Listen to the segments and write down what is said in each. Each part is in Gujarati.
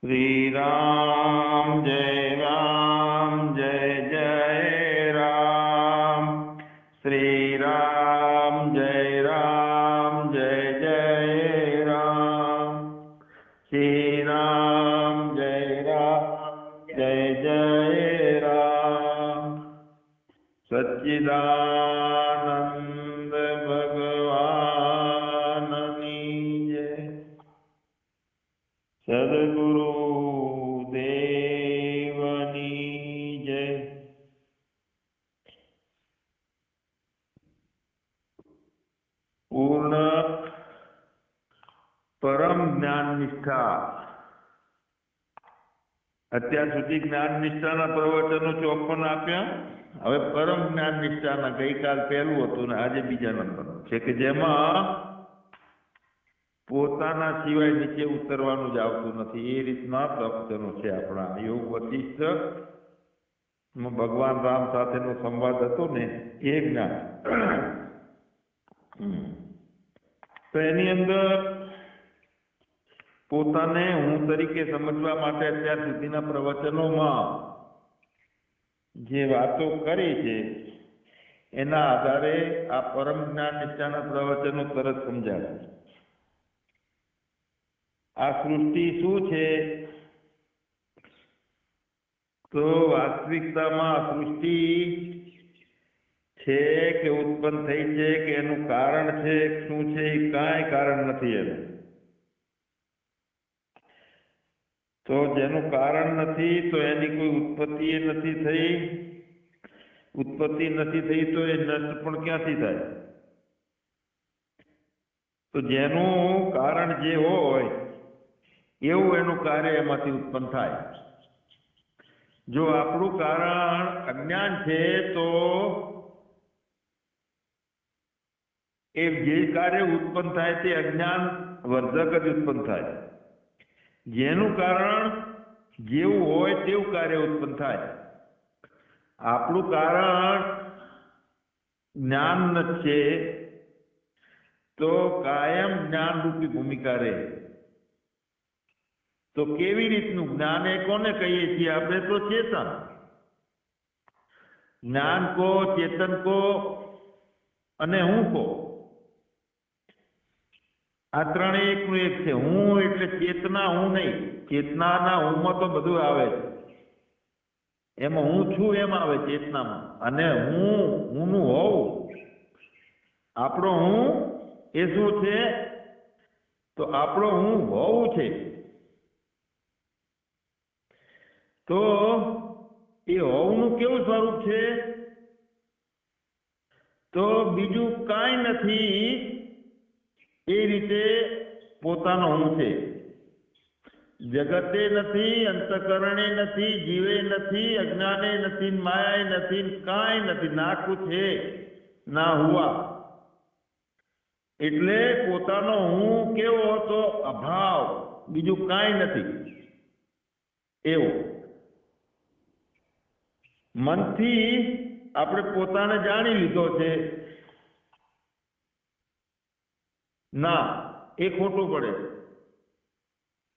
શ્રી जय જય રામ, જય જય રામ. શ્રી રામ જય રામ, જય જય રામ. राम રામ, જય રામ. જય સુધી જ્ઞાન નિષ્ઠાના પ્રવચનો ચોપન આપ્યા. હવે પરમ જ્ઞાન નિષ્ઠાના ગઈકાલ પહેલું હતું ને આજે બીજા નંબર. છે કે જેમાં પોતાના સિવાય નીચે ઉતરવાનું જ આવતું નથી. એ રીતના પ્રવચનો છે આપણા. યોગ વશિષ્ઠ ભગવાન રામ સાથેનો સંવાદ હતો ને, એ જ્ઞાન. તો એની અંદર પોતાને હું તરીકે સમજવા માટે અત્યાર સુધીના પ્રવચનોમાં જે વાતો કરી છે, એના આધારે આ પરમ જ્ઞાન નિષ્ઠાના પ્રવચનો તરત સમજાવે આ સૃષ્ટિ શું છે? તો વાસ્તવિકતામાં સૃષ્ટિ છે કે ઉત્પન્ન થઈ છે કે એનું કારણ છે, શું છે, એ કાંઈ કારણ નથી એનું. તો જેનું કારણ નથી, તો એની કોઈ ઉત્પત્તિ નથી થઈ. ઉત્પત્તિ નથી થઈ તો એ નષ્ટ પણ ક્યાંથી થાય? તો જેનું કારણ જે હોય, એવું એનું કાર્ય એમાંથી ઉત્પન્ન થાય. જો આપણું કારણ અજ્ઞાન છે, તો એ જે કાર્ય ઉત્પન્ન થાય તે અજ્ઞાન વર્ધક જ ઉત્પન્ન થાય. જેનું કારણ જેવું હોય તેવું કાર્ય ઉત્પન્ન થાય. આપણું કારણ જ્ઞાન છે તો કાયમ જ્ઞાન રૂપી ભૂમિકા રહે. તો કેવી રીતનું જ્ઞાન એ કોને કહીએ છીએ આપણે? તો ચેતન. જ્ઞાન કો ચેતન કો અને હું કો? આ ત્રણે એકનું એક છે. હું એટલે ચેતના, હું નહીં. ચેતનાના હુંમાં તો બધું આવે છે એમાં હું છું એમ આવે ચેતનામાં. અને હું, હુંનું હોવું આપણો હું એ શું છે? તો આપણો હું હોવું છે. તો એ હોવનું કેવું સ્વરૂપ છે? તો બીજું કાંઈ નથી. એ રીતે પોતાનો હું છે. જગતે નથી, અંતકરણે નથી, જીવે નથી, અજ્ઞાને નથી, માયાએ નથી, કાંઈ નથી, ના કુછ ના હુઆ. એટલે પોતાનો હું કેવો હતો? અભાવ. બીજું કાંઈ નથી. એવો. મનથી આપણે પોતાને જાણી લીધો છે. ના, એ ખોટું પડે.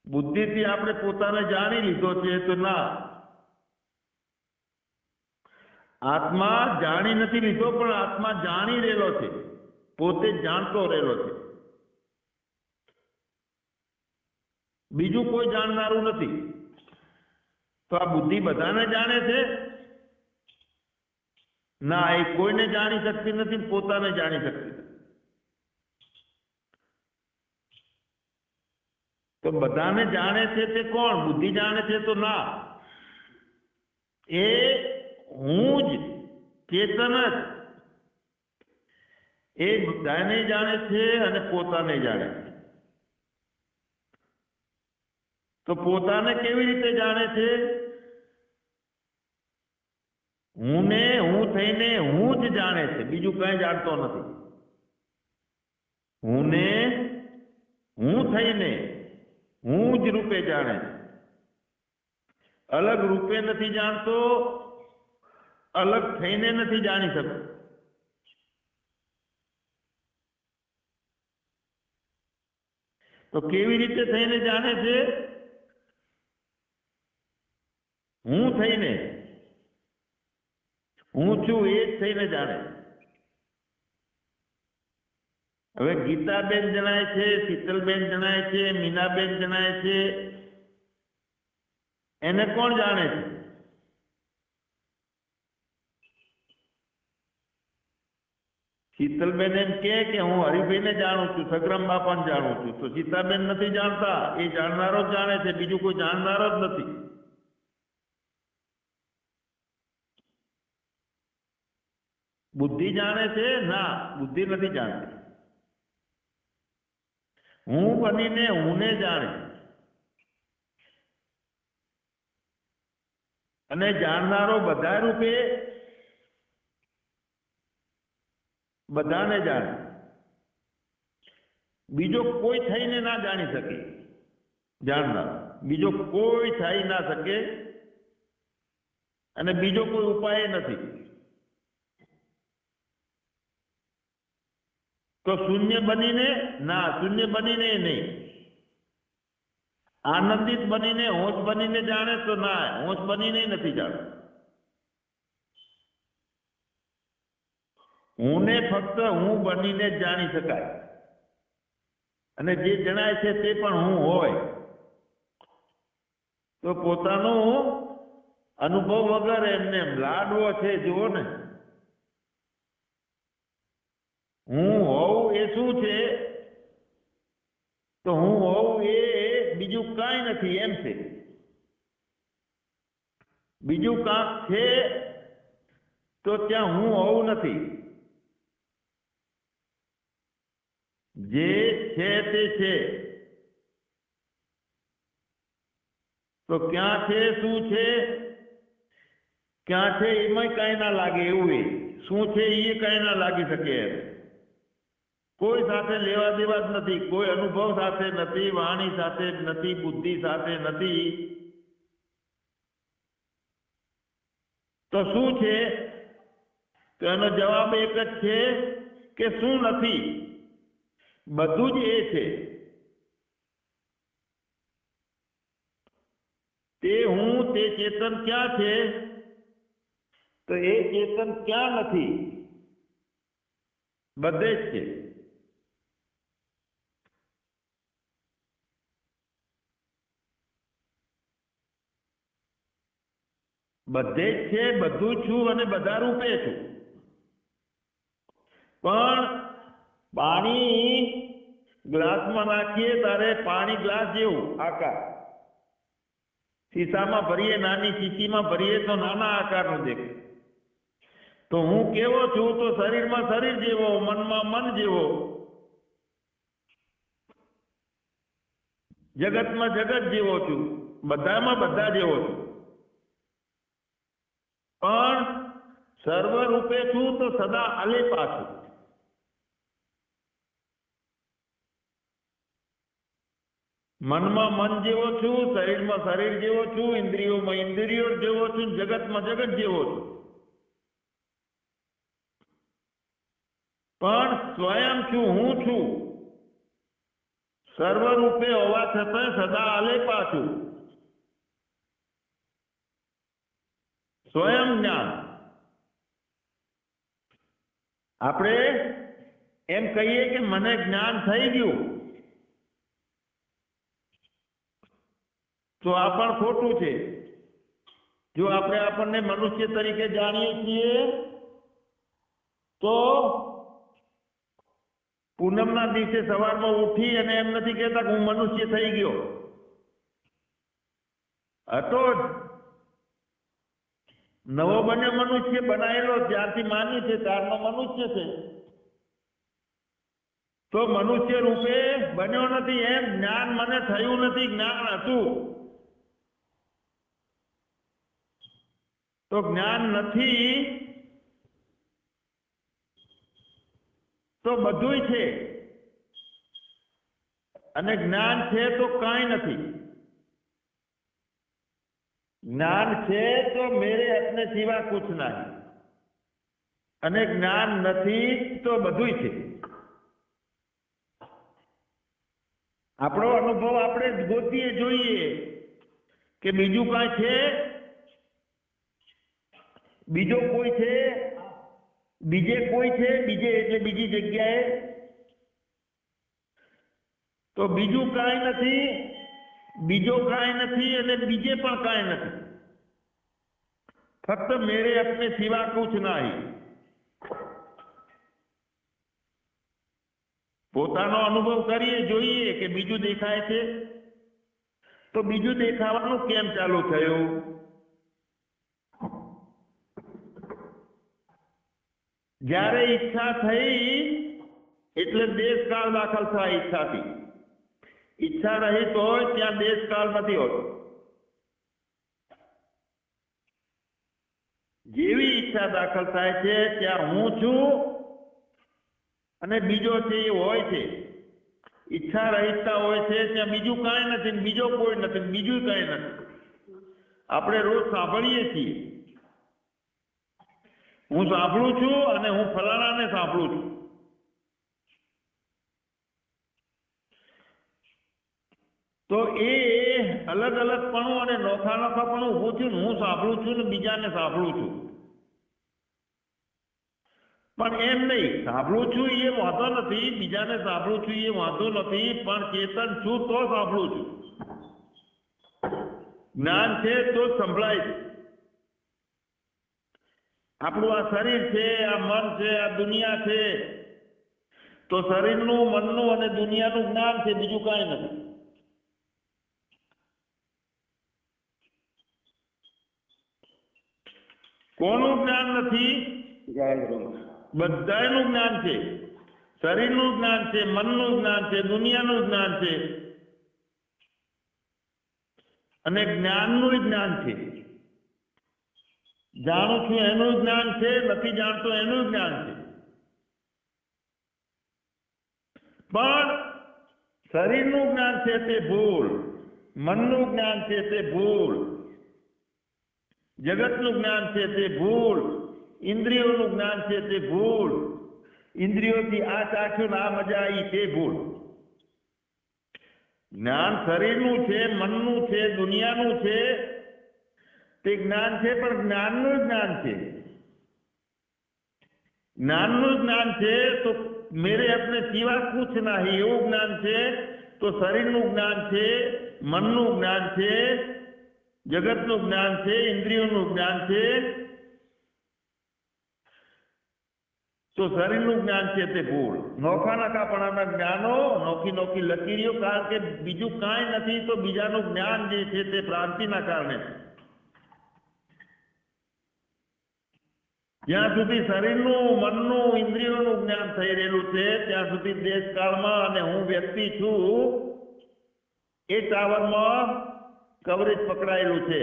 બુદ્ધિથી આપણે પોતાને જાણી લીધો છે તો ના. આત્મા જાણી નથી લીધો, પણ આત્મા જાણી રહેલો છે. પોતે જાણતો રહેલો છે. બીજું કોઈ જાણનારું નથી. તો આ બુદ્ધિ બધાને જાણે છે? ના, એ કોઈને જાણી શકતી નથી પોતાને જાણી શકતી તો બધાને જાણે છે તે કોણ બુદ્ધિ જાણે છે તો ના એ હું જ ચેતન જ એ બધાને જાણે છે અને પોતાને જાણે છે તો પોતાને કેવી રીતે જાણે છે હું ને હું થઈને હું જ જાણે છે બીજું કઈ જાણતો નથી હું ને હું થઈને હું જ રૂપે જાણે. છે અલગ રૂપે નથી જાણતો, અલગ થઈને નથી જાણી શકતો. તો કેવી રીતે થઈને જાણે છે? હું થઈને. હું છું એ જ થઈને જાણે. હવે ગીતાબેન જણાય છે, શીતલબેન જણાય છે, મીનાબેન જણાય છે. એને કોણ જાણે છે? શીતલબેન એમ કે કે હું હરિભાઈને જાણું છું, સગ્રામ બાપાને જાણું છું. તો સીતાબેન નથી જાણતા. એ જાણનારો જ જાણે છે, બીજું કોઈ જાણનારો જ નથી. બુદ્ધિ જાણે છે? ના, બુદ્ધિ નથી જાણતી. હું બનીને હુંને જાણે. અને જાણનારો બધા રૂપે બધાને જાણે. બીજો કોઈ થઈને ના જાણી શકે જાણનાર. બીજો કોઈ થઈ ના શકે અને બીજો કોઈ ઉપાય નથી. તો શૂન્ય બનીને, ના, શૂન્ય બનીને નહીં. આનંદિત બનીને, હોશ બનીને જાણે તો ના, હોશ બનીને નથી જાણતો હુંને ફક્ત હું બનીને જ જાણી શકાય. અને જે જણાય છે તે પણ હું હોય. તો પોતાનો અનુભવ વગર એમને એમ લાડવો છે, જુઓ ને. હું હોઉં એ શું છે? તો હું હોઉં એ બીજું કાંઈ નથી, એમ છે. બીજું કાંક છે, તો ત્યાં હું હોઉં નથી. જે છે તે છે. તો ક્યાં છે, શું છે? ક્યાં છે એમાં કાંઈ ના લાગે એવું એ. શું છે એ કાંઈ ના લાગી શકે એમ. કોઈ સાથે લેવા દેવા જ નથી, કોઈ અનુભવ સાથે નથી, વાણી સાથે નથી, બુદ્ધિ સાથે નથી. તો શું છે? તો એનો જવાબ એક જ છે કે શું નથી. બધું જ એ છે. તે હું, તે ચેતન ક્યાં છે? તો એ ચેતન ક્યાં નથી? બધે જ છે. બધે જ છે, બધું છું અને બધા રૂપે છું. પણ પાણી ગ્લાસમાં નાખીએ ત્યારે પાણી ગ્લાસ જેવું, આકાર. શીશામાં ભરીએ, નાની શીશીમાં ભરીએ તો નાના આકારનો દેખે તો હું કેવો છું તો શરીરમાં શરીર જેવો, મનમાં મન જેવો. જગતમાં જગત જેવો છું. બધામાં બધા જેવો છું. પણ સર્વરૂપે છું તો સદા અલેપા છું મનમાં મન જેવો છું, શરીરમાં શરીર જેવો છું, ઇન્દ્રિયોમાં ઇન્દ્રિયો જેવો છું, જગતમાં જગત જેવો છું. પણ સ્વયં છું, હું છું. સર્વરૂપે હોવા છતાં સદા અલેપા છું સ્વયં જ્ઞાન. આપણે એમ કહીએ કે મને જ્ઞાન થઈ ગયું. તો આ પણ ખોટું છે. જો આપણે આપણને મનુષ્ય તરીકે જાણીએ છીએ, તો પૂનમના દિવસે સવારમાં ઉઠી અને એમ નથી કહેતા કે હું મનુષ્ય થઈ ગયો. હતો નવો બન્યો મનુષ્ય બનાવેલો ત્યારથી માન્યું છે ત્યારનો મનુષ્ય છે. તો મનુષ્ય રૂપે બન્યો નથી એમ, જ્ઞાન મને થયું નથી, જ્ઞાન હતું. તો જ્ઞાન નથી, તો બધુંય છે. અને જ્ઞાન છે તો કાંઈ નથી. જ્ઞાન છે તો મેરે અપને સિવા કુછ નહીં. અને જ્ઞાન નથી તો બધું છે. આપણો અનુભવ આપણે ગોતીએ જોઈએ કે બીજું કાંઈ છે? બીજો કોઈ છે? બીજે કોઈ છે? બીજે એટલે બીજી જગ્યાએ? તો બીજું કાંઈ નથી. બીજો કાંઈ નથી અને બીજે પણ કાંઈ નથી. ફક્ત મેરે અપને સિવા કુછ નહીં. પોતાનો અનુભવ કરીએ, જોઈએ કે બીજું દેખાય છે. તો બીજું દેખાવાનું કેમ ચાલુ થયું? જ્યારે ઈચ્છા થઈ, એટલે દેશ કાળ દાખલ થાય ઈચ્છાથી. ઈચ્છા રહિત હોય ત્યાં દેશકાળ નથી હોતો જેવી ઈચ્છા દાખલ થાય છે ત્યાં હું છું અને બીજો છે એ હોય છે ઈચ્છા રહિતતા હોય છે ત્યાં બીજું કાંઈ નથી બીજો કોઈ નથી બીજું કાંઈ નથી આપણે રોજ સાંભળીએ છીએ હું સાંભળું છું અને હું ફલાણાને સાંભળું છું તો એ અલગ અલગ પણ અને નોખા પણ ઊભું થયું હું સાંભળું છું ને બીજાને સાંભળું છું. પણ એમ નહીં, સાંભળું છું એ વાંધો નથી, બીજાને સાંભળું છું એ વાંધો નથી, પણ ચેતન છું તો સાંભળું છું. જ્ઞાન છે તો સંભળાય છે. આપણું આ શરીર છે, આ મન છે, આ દુનિયા છે, તો શરીરનું, મનનું અને દુનિયાનું જ્ઞાન છે, બીજું કાંઈ નથી. કોનું જ્ઞાન નથી? બધાનું જ્ઞાન છે. શરીરનું જ્ઞાન છે મનનું જ્ઞાન છે દુનિયાનું જ્ઞાન છે. અને જ્ઞાનનું જ્ઞાન છે. જાણું છું એનું જ્ઞાન છે નથી જાણતો એનું જ્ઞાન છે. પણ શરીરનું જ્ઞાન છે તે ભૂલ મનનું જ્ઞાન છે તે ભૂલ. જગતનું જ્ઞાન છે તે ભૂલ ઇન્દ્રિયોનું જ્ઞાન છે તે ભૂલ ઇન્દ્રિયોથી આ ચાખ્યું ને આ મજા આવી તે ભૂલ જ્ઞાન શરીરનું છે મનનું છે દુનિયાનું છે તે જ્ઞાન છે પણ જ્ઞાનનું જ્ઞાન છે જ્ઞાનનું જ્ઞાન છે તો મેરે અપને સિવા કુછ નહીં એવું જ્ઞાન છે તો શરીરનું જ્ઞાન છે મનનું જ્ઞાન છે જગતનું જ્ઞાન છે, ઇન્દ્રિયોનું જ્ઞાન છે. તો શરીરનું જ્ઞાન છે તે ભૂલ. નોખા નકાપણાના જ્ઞાનો, નોખી નોખી લકીરીઓ, કારણ કે બીજું કાંઈ નથી, તો બીજાનું જ્ઞાન જે છે તે ભ્રાંતિના કારણે જ્યાં સુધી શરીરનું, મનનું, ઇન્દ્રિયોનું જ્ઞાન થઈ રહેલું છે, ત્યાં સુધી દેશકાળમાં અને હું વ્યક્તિ છું, એ ટાવરમાં કવરેજ પકડાયેલું છે.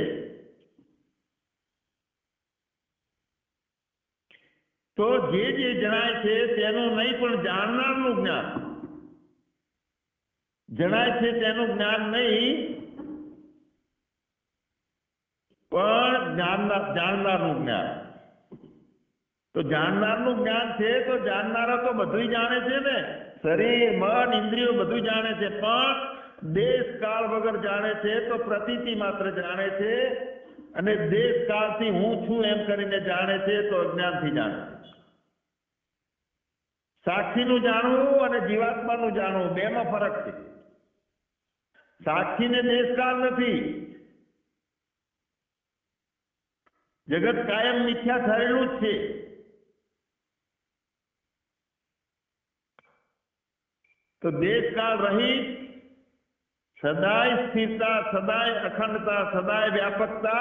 તો જે જે જણાય છે તેનું નહીં પણ જાણનારનું જ્ઞાન. જણાય છે તેનું જ્ઞાન નહીં, પણ જ્ઞાનનાર જાણનારનું જ્ઞાન. તો જાણનારનું જ્ઞાન છે તો જાણનારા તો બધું જાણે છે ને. શરીર, મન, ઇન્દ્રિયો બધું જાણે છે, પણ દેશ કાળ વગર જાણે છે તો પ્રતીતિ માત્ર જાણે છે અને દેશ કાળથી હું છું એમ કરીને જાણે છે તો અજ્ઞાનથી જાણે છે. સાક્ષીનું જાણવું અને જીવાત્માનું જાણવું બેમાં ફરક છે. સાક્ષીને દેશકાળ નથી. જગત કાયમ મિથ્યા થયેલું જ છે. તો દેશકાળ રહિત सदाई स्थिरता, सदाई अखंडता, सदाई व्यापकता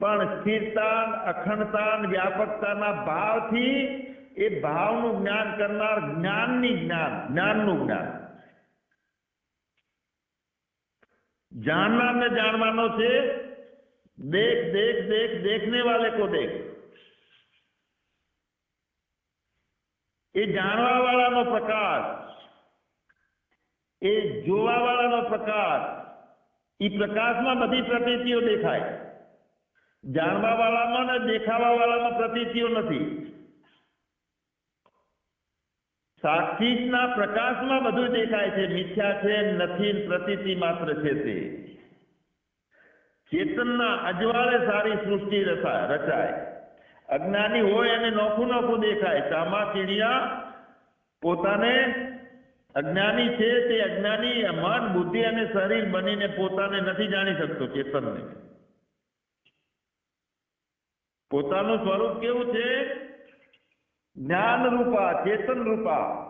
स्थिरता, अखंडता व्यापकता ना भाव थी ये भाव नु ज्ञान करना ज्ञान नी ज्ञान ज्ञान नु ज्ञान जानना ने से देख देख देख देखने वाले को देख ये जानवा वाला नो प्रकाश એ જોવાવાળાનો પ્રકાશ એ પ્રકાશમાં બધી પ્રતીતિઓ દેખાય. જાણવા વાળામાં ને દેખાવા વાળામાં પ્રતીતિઓ નથી. સાક્ષીના પ્રકાશમાં બધું દેખાય છે. મિથ્યા છે, નથી પ્રતીતિ માત્ર છે તે. ચેતનના અજવાળે સારી સૃષ્ટિ રચા રચાય. અજ્ઞાની હોય એને નોખું નોખું દેખાય. ચામા ચીડિયા પોતાને અજ્ઞાની છે તે અજ્ઞાની, મન, બુદ્ધિ અને શરીર બનીને પોતાને નથી જાણી શકતો ચેતનને. પોતાનું સ્વરૂપ કેવું છે? જ્ઞાન રૂપા ચેતન રૂપા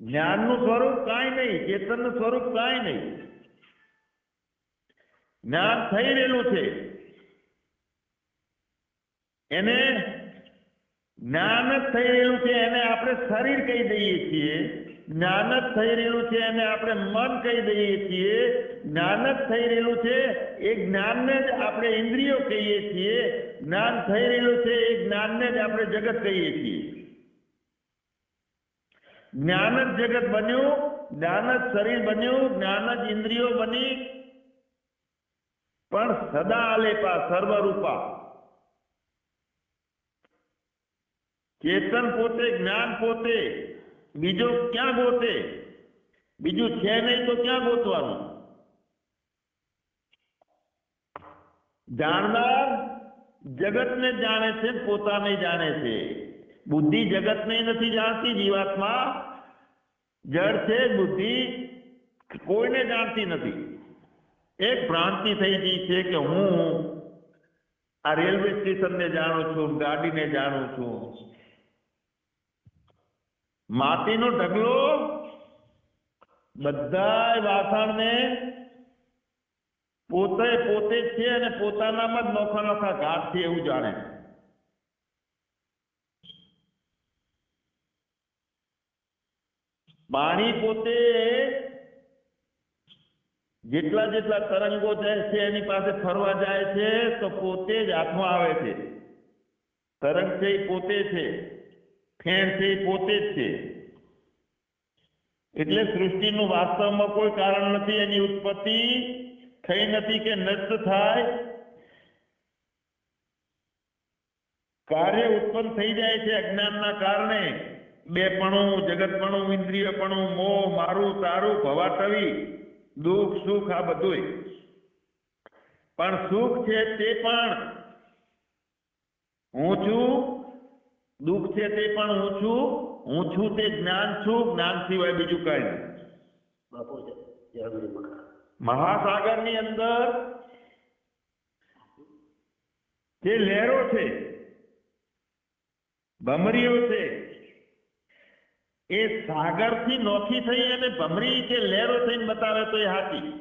જ્ઞાનનું સ્વરૂપ કાંઈ નહીં, ચેતનનું સ્વરૂપ કાંઈ નહીં. જ્ઞાન થઈ રહેલું છે. એને જ્ઞાન જ થઈ રહેલું છે એને આપણે શરીર કહી દઈએ છીએ. જ્ઞાન જ થઈ રહેલું છે એને આપણે મન કહી દઈએ છીએ. જ્ઞાન જ થઈ રહેલું છે એ જ્ઞાનને જ આપણે ઇન્દ્રિયો કહીએ છીએ. જ્ઞાન થઈ રહેલું છે એ જ્ઞાનને જ આપણે જગત કહીએ છીએ. જ્ઞાન જ જગત બન્યું, જ્ઞાન જ શરીર બન્યું, જ્ઞાન જ ઇન્દ્રિયો બની. પણ સદા આલેપા, સર્વરૂપા. ચેતન પોતે જ્ઞાન પોતે બીજો ક્યાં ગોતે બીજું છે નહીં તો ક્યાં ગોતવાનું જાણનાર જગતને જાણે છે પોતાને જાણે છે બુદ્ધિ જગતને નથી જાણતી જીવાત્મા જળ છે બુદ્ધિ કોઈને જાણતી નથી એક ભ્રાંતિ થઈ ગઈ છે કે હું આ રેલવે સ્ટેશનને જાણું છું ગાડીને જાણું છું માટીનો ઢગલો બધા વાસણને પોતે પોતે છે અને પોતાનામાં જ નોખા નોખા ઘાટ છે એવું જાણે. પાણી પોતે જેટલા જેટલા તરંગો જાય છે, એની પાસે ફરવા જાય છે, તો પોતે જ હાથમાં આવે છે. તરંગ છે એ પોતે છે. ફેણ છે એ પોતે જ છે. એટલે સૃષ્ટિનું વાસ્તવમાં કોઈ કારણ નથી, એની ઉત્પત્તિ થઈ નથી કે નષ્ટ થાય. કાર્ય ઉત્પન્ન થઈ જાય છે અજ્ઞાનના કારણે. બેપણું, જગતપણું, ઇન્દ્રિયપણું, મોહ, મારું, તારું ભવાટવી દુઃખ, સુખ, આ બધુંય. પણ સુખ છે તે પણ. હું છું દુઃખ છે તે પણ હું છું હું છું તે જ્ઞાન છું જ્ઞાન સિવાય બીજું કઈ નહીં. મહાસાગરની અંદર જે લહેરો છે ભમરીઓ છે એ સાગરથી નોખી થઈ અને ભમરી કે લહેરો થઈને બતાવે તો એ હાથી.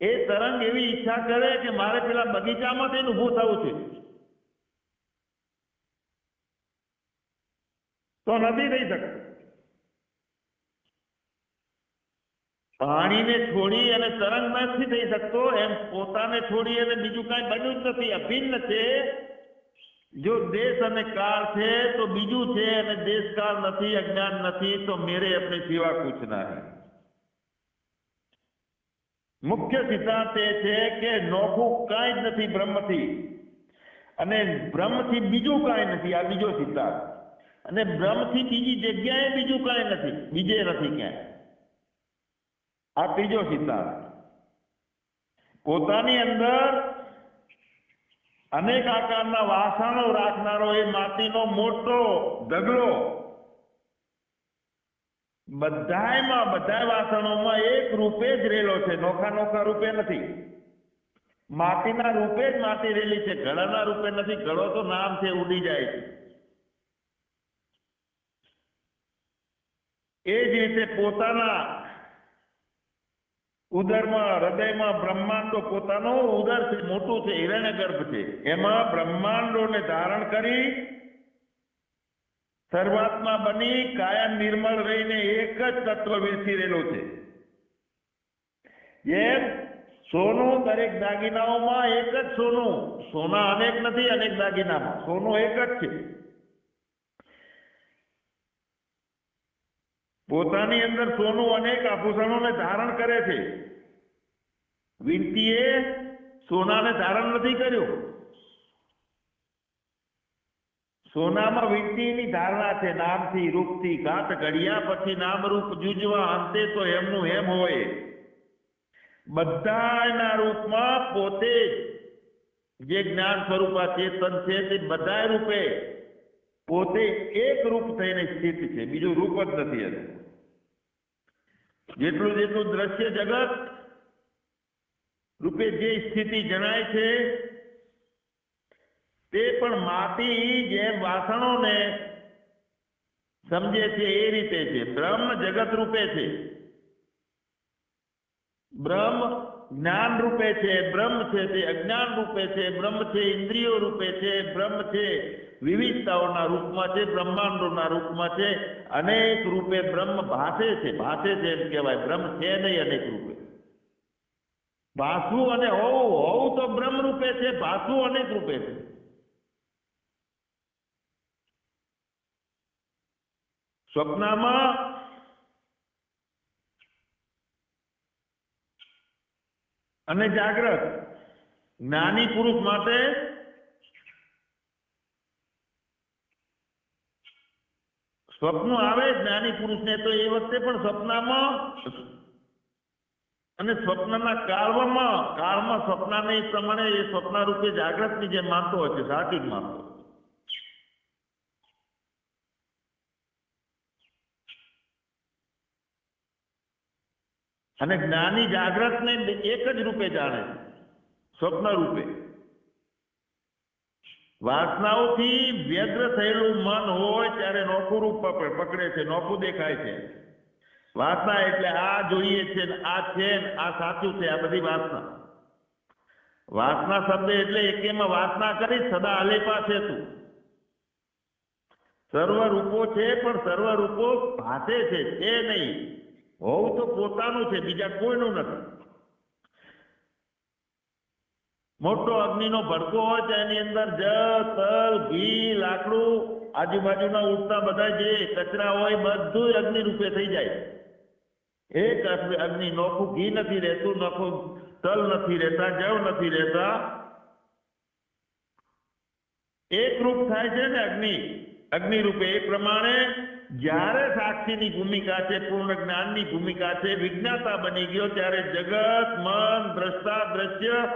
એ તરંગ એવી ઈચ્છા કરે કે મારે પેલા બગીચામાં થઈને ઊભું થવું છે. તો નથી થઈ શકતું પાણીને છોડી અને તરંગ નથી થઈ શકતો એમ પોતાને છોડી અને બીજું કાંઈ બન્યું જ નથી અભિન્ન છે જો દેશ અને કાળ છે તો બીજું છે અને દેશ કાળ નથી અજ્ઞાન નથી તો મેરે अपने સિવા કુછ ના હૈ મુખ્ય સિદ્ધાંત એ છે કે નોખું કાંઈ જ નથી બ્રહ્મથી અને બ્રહ્મથી બીજું કાંઈ નથી આ બીજો સિદ્ધાંત અને બ્રહ્મથી બીજી જગ્યાએ બીજું કાંઈ નથી, બીજે નથી ક્યાંય. આ ત્રીજો સિદ્ધાંત. પોતાની અંદર અનેક આકારના વાસણો રાખનારો એ માટીનો મોટો ઢગલો. બધાયમાં બધા વાસણોમાં એક રૂપે જ રહેલો છે, નોખા નોખા રૂપે નથી. માટીના રૂપે જ માટી રહેલી છે ઘડાના રૂપે નથી ઘડો તો નામ છે, ઉડી જાય છે. એ જ રીતે પોતાના ઉદરમાં, હૃદયમાં બ્રહ્માંડો પોતાનો ઉદર છે, મોટું છે હિરણ્ય ગર્ભ છે. એમાં બ્રહ્માંડોને ધારણ કરી સર્વાત્મા બની, કાયમ નિર્મળ રહીને એક જ તત્વ વિરસી રહેલો છે. જેમ સોનું દરેક દાગીનાઓમાં એક જ સોનું, સોના અનેક નથી, અનેક દાગીનામાં. સોનું એક જ છે. પોતાની અંદર સોનું અનેક આભૂષણોને ધારણ કરે છે. વિનતીએ સોનાને ધારણ નથી કર્યું. સોનામાં વિનતીની ધારણા છે. નામથી, રૂપથી ઘાત ઘડિયા પછી નામ રૂપ જુજવા અંતે તો એમનું એમ હોય. બધાના રૂપમાં પોતે જે જ્ઞાન સ્વરૂપા ચેતન છે તે બધા રૂપે પોતે એક રૂપ થઈને સ્થિત છે. બીજું રૂપ જ નથી એનું. જેટલું જેટલું દ્રશ્ય જગત રૂપે જે સ્થિતિ જણાય છે, તે પણ માટી જેમ વાસણોને સમજે છે, એ રીતે છે. બ્રહ્મ જગત રૂપે છે. બ્રહ્મ જ્ઞાન રૂપે છે, બ્રહ્મ છે તે અજ્ઞાન રૂપે છે, બ્રહ્મ છે ઇન્દ્રિયો રૂપે છે, બ્રહ્મ છે વિવિધતાઓના રૂપમાં છે, બ્રહ્માંડોના રૂપમાં છે, અનેક રૂપે બ્રહ્મ ભાસે છે ભાસે છે એમ કહેવાય. બ્રહ્મ છે નહીં અનેક રૂપે. ભાસવું અને હોવું હોવું તો બ્રહ્મ રૂપે છે, ભાસવું અનેક રૂપે છે. સ્વપ્નમાં અને જાગ્રત. જ્ઞાની પુરુષ માટે સ્વપ્ન આવે જ્ઞાની પુરુષને, તો એ વખતે પણ સપનામાં અને સ્વપ્નના કાળમાં કાળમાં સ્વપ્નને પ્રમાણે એ સ્વપ્ન રૂપે જાગ્રતની જે માનતો હોય છે, સાચું જ માનતો હોય. અને જ્ઞાની જાગ્રતને એક જ રૂપે જાણે સ્વપ્ન રૂપે. વાસનાઓથી વ્યગ્ર થયેલું મન હોય ત્યારે નોખું રૂપ પકડે છે નોખું દેખાય છે. વાસના એટલે આ જોઈએ છે આ છે આ સાચું છે, આ બધી વાસના. વાસના શબ્દ એટલે એકેમાં વાસના કરી સદા અલેપા છે તું. સર્વ રૂપો છે પણ સર્વ રૂપો ભાસે છે છે નહીં. હોવું તો પોતાનું છે, બીજા કોઈનું નથી. મોટો અગ્નિનો ભડકો હોય તો એની અંદર જળ તલ ઘી, લાકડું, આજુબાજુના ઉડતા બધા જે કચરા હોય બધું અગ્નિ રૂપે થઈ જાય. એક અગ્નિ- નોખું ઘી નથી રહેતું, નોખું તલ નથી રહેતા, જવ નથી રહેતા. એક રૂપ થાય છે ને અગ્નિ અગ્નિ રૂપે એ પ્રમાણે જ્યારે સાક્ષીની ભૂમિકા છે, પૂર્ણ જ્ઞાનની ભૂમિકા છે, વિજ્ઞાતા બની ગયો, ત્યારે જગત, મન, દ્રષ્ટા, દ્રશ્ય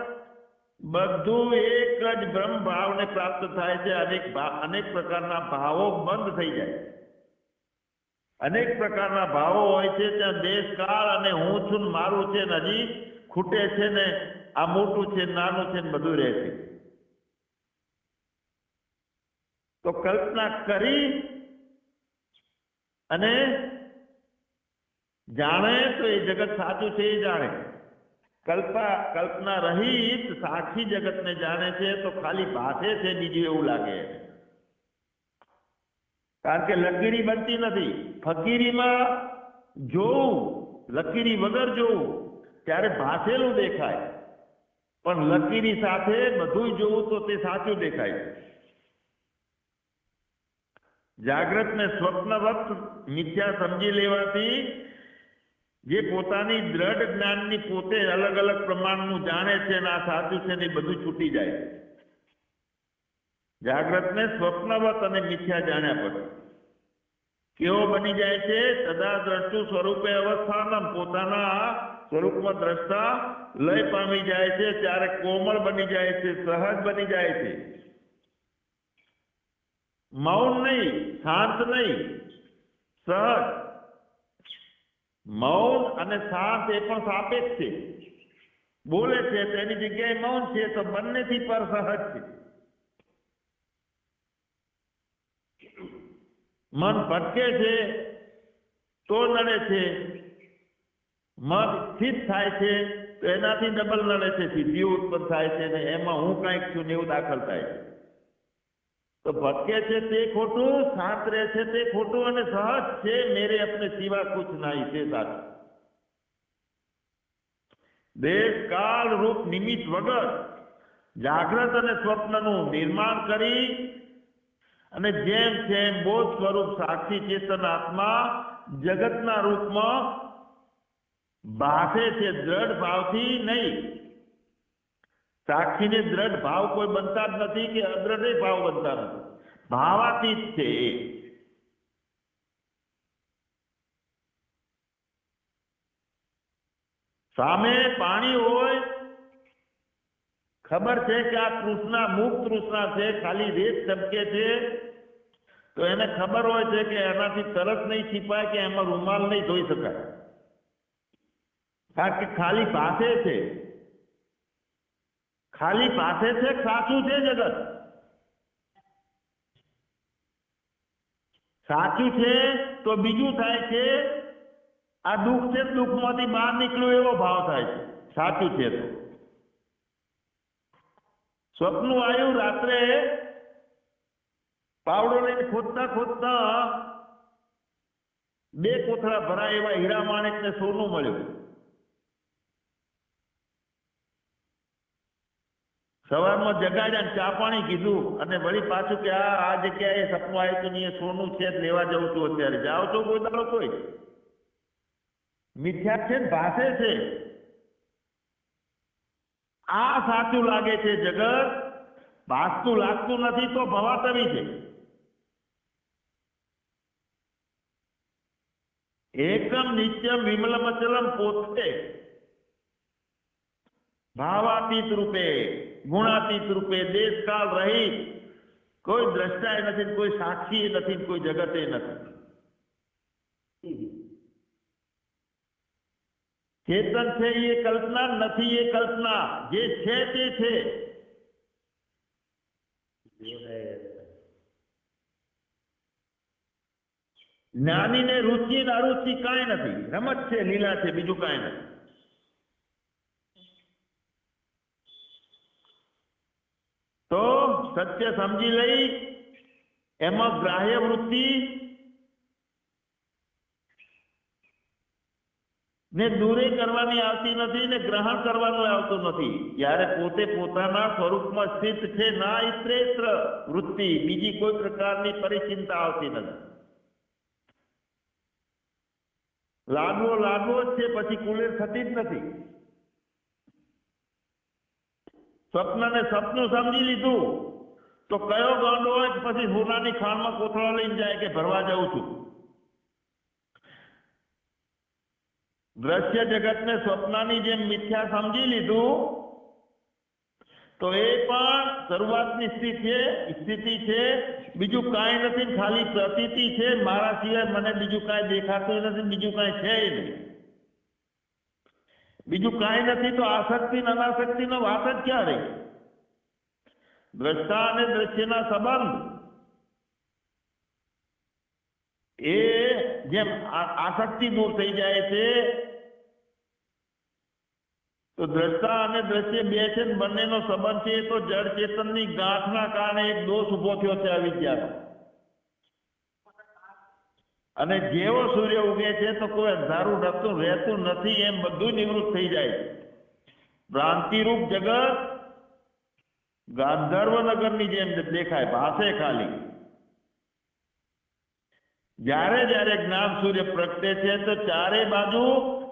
બધું એક જ બ્રહ્મ ભાવને પ્રાપ્ત થાય છે. અનેક અનેક પ્રકારના ભાવો બંધ થઈ જાય અનેક પ્રકારના ભાવો હોય છે, ત્યાં દેશ, કાળ અને હું છું મારું છે ને હજી ખૂટે છે ને આ મોટું છે, નાનું છે ને બધું રહે છે. તો કલ્પના કરી અને જાણે તો એ જગત સાચું છે એ જાણે. કલ્પા, કલ્પના રહિત સાક્ષી જગતને જાણે છે તો ખાલી ભાષે છે બીજું એવું લાગે કારણ કે લકીરી બનતી નથી. ફકીરીમાં જોવું લકીરી વગર જોવું ત્યારે ભાસેલું દેખાય. પણ લકીરી સાથે બધું જોવું તો તે સાચું દેખાય. જાગ્રત ને સ્વપ્નવત મિથ્યા સમજી લેવાથી જે પોતાની દ્રઢ જ્ઞાનની પોતે અલગ અલગ પ્રમાણનું જાણે છે અને આ સાચું છે ને બધું છૂટી જાય જાગ્રતને સ્વપ્નવત અને મિથ્યા જાણ્યા પછી કેવો બની જાય છે? સદા દ્રષ્ટુ સ્વરૂપે અવસ્થાનમ. પોતાના સ્વરૂપમાં દ્રષ્ટા લય પામી જાય છે. ત્યારે કોમળ બની જાય છે, સહજ બની જાય છે. મૌન નહીં, શાંત નહીં, સહજ. મૌન અને શાંત એ પણ સાપેક્ષ છે. બોલે છે, તેની જગ્યાએ મૌન છે તો બંનેથી પર સહજ છે. મન ભટકે છે, તો નડે છે. મન સ્થિત થાય છે, તો એનાથી ડબલ નડે છે, સિદ્ધિઓ ઉત્પન્ન થાય છે ને એમાં હું કાંઈક છું ને એવું દાખલ થાય છે. તો ભટકે છે તે ખોટું, શાંત રહે છે તે ખોટું અને સહજ છે મેરે અપને સિવા કુછ નહીં છે સાચું. દેશ કાળ રૂપ નિમિત્ત વગર જાગ્રત અને સ્વપ્નનું નિર્માણ કરી અને જેમ તેમ બોધ સ્વરૂપ સાક્ષી ચેતન આત્મા જગતના રૂપમાં ભાષે છે દ્રઢ ભાવથી નહીં સાક્ષીને દ્રઢ ભાવ કોઈ બનતા જ નથી કે અદ્રઢ ભાવ બનતા નથી ભાવાતીત છે એ સામે પાણી હોય ખબર છે કે આ તૃષ્ણા મુક્ત તૃષ્ણા છે ખાલી રેત ચમકે છે તો એને ખબર હોય છે કે એનાથી તરસ નહીં છીપાય કે એમાં રૂમાલ નહીં ધોઈ શકાય. કારણ કે ખાલી પાસે છે. ખાલી પાસે છે સાચું છે જગત? સાચું છે તો બીજું થાય છે આ દુઃખ છે દુઃખમાંથી બહાર નીકળ્યું એવો ભાવ થાય છે. સાચું છે તો. સ્વપ્ન આવ્યું રાત્રે પાવડો લઈને ખોદતા ખોદતા બે કોથળા ભરાય એવા હીરા માણેક ને સોનું મળ્યું. સવારમાં જગાડ્યા ચા પાણી કીધું અને વળી પાછું કે આ આ જગ્યાએ સપનું આવ્યું હતું એ સોનું છે લેવા જવું છું અત્યારે. જાઓ છો કોઈ દાડો કોઈ મિથ્યા છે ભાષે છે? આ સાચું લાગે છે જગત? ભાસતું લાગતું નથી તો ભવાતવી છે. એકમ નિત્યમ વિમલમ અચલમ પોતે. ભાવાતીત રૂપે. ગુણાતીત રૂપે દેશકાળ રહિત કોઈ દ્રષ્ટાએ નથી કોઈ સાક્ષી નથી કોઈ જગતે નથી ચેતન છે એ કલ્પના નથી એ કલ્પના જે છે તે છે જે હૈ જ્ઞાનીને રુચિ ને અરુચિ કાંઈ નથી રમત છે લીલા છે બીજું કાંઈ નથી તો સત્ય સમજી લઈ એમાં ગ્રાહ્ય વૃત્તિ ને દૂરે કરવાની આવતી નથી ને ગ્રહણ કરવાનું આવતું નથી. જ્યારે પોતે પોતાના સ્વરૂપમાં સ્થિત છે, ના ઇત્રેત્ર વૃત્તિ, બીજી કોઈ પ્રકારની પરિચિંતા આવતી નથી. લાડવો લાડવો જ છે, પછી કુલેર થતી જ નથી. સ્વપ્નને સપનું સમજી લીધું. તો કયો ગાંડો હોય પછી સોનાની ખાણમાં કોથળા લઈને જાય કે ભરવા જાઉં છું? દ્રશ્ય જગતને સ્વપ્નની જેમ મિથ્યા સમજી લીધું, તો એ પણ શરૂઆતની સ્થિતિ છે સ્થિતિ છે, બીજું કાંઈ નથી, ખાલી પ્રતીતિ છે, મારા સિવાય મને બીજું કાંઈ દેખાતું નથી, બીજું કાંઈ છે નહીં. બીજું કાંઈ નથી, તો આસક્તિ અનાસક્તિનો વાત જ ક્યાં દ્રષ્ટા અને દ્રશ્યના સંબંધ. એ જેમ આસક્તિ દૂર થઈ જાય છે, તો દ્રષ્ટા અને દ્રશ્ય બે છે બંનેનો સંબંધ છે એ તો જળ ચેતનની ગાંઠના કારણે એક દોષ ઊભો થયો છે અવિદ્યાનો અને જેવો સૂર્ય ઉગે છે તો કોઈ અંધારું રહેતું રહેતું નથી, એમ બધું નિવૃત્ત થઈ જાય ભ્રાંતિરૂપ જગત ગાંધર્વ નગરની જેમ દેખાય ભાષે ખાલી. જ્યારે જ્યારે જ્ઞાન સૂર્ય પ્રગટે છે તો ચારે બાજુ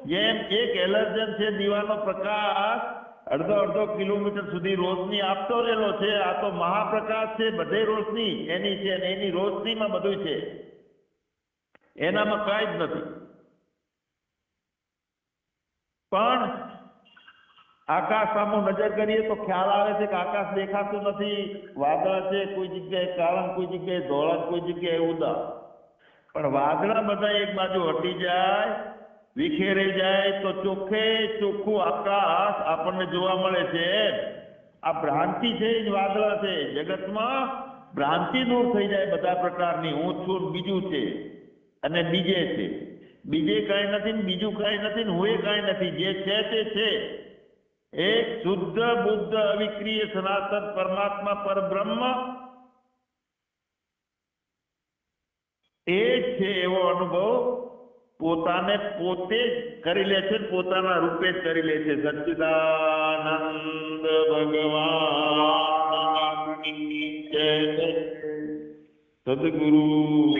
જેમ એક એલર્જન છે, દીવાનો પ્રકાશ અડધો અડધો કિલોમીટર સુધી રોશની આપતો રહેલો છે. આ તો મહાપ્રકાશ છે, બધે રોશની, એની છે એની રોશનીમાં બધું છે. એનામાં કાંઈ જ નથી. પણ આકાશ સામો નજર કરીએ તો ખ્યાલ આવે છે કે આકાશ દેખાતું નથી. વાદળ છે, કોઈ જગ્યાએ કાળા, કોઈ જગ્યાએ ધોળા, કોઈ જગ્યાએ ઉદા. પણ વાદળા બધા એક બાજુ હટી જાય, વિખેરાઈ જાય તો ચોખ્ખે ચોખ્ખું આકાશ આપણને જોવા મળે છે. આ ભ્રાંતિ છે જ વાદળા છે. જગતમાં ભ્રાંતિ દૂર થઈ જાય બધા પ્રકારની. હું છું બીજું છે. અને બીજે છે. બીજે કાંઈ નથી ને બીજું કાંઈ નથી ને હું કાંઈ નથી. જે છે તે છે. એક શુદ્ધ બુદ્ધ અવિક્રિય સનાતન પરમાત્મા પરબ્રહ્મ એ છે એવો અનુભવ પોતાને પોતે જ કરી લે છે પોતાના રૂપે જ કરી લે છે. સચ્ચિદાનંદ ભગવાન. સદગુરુ.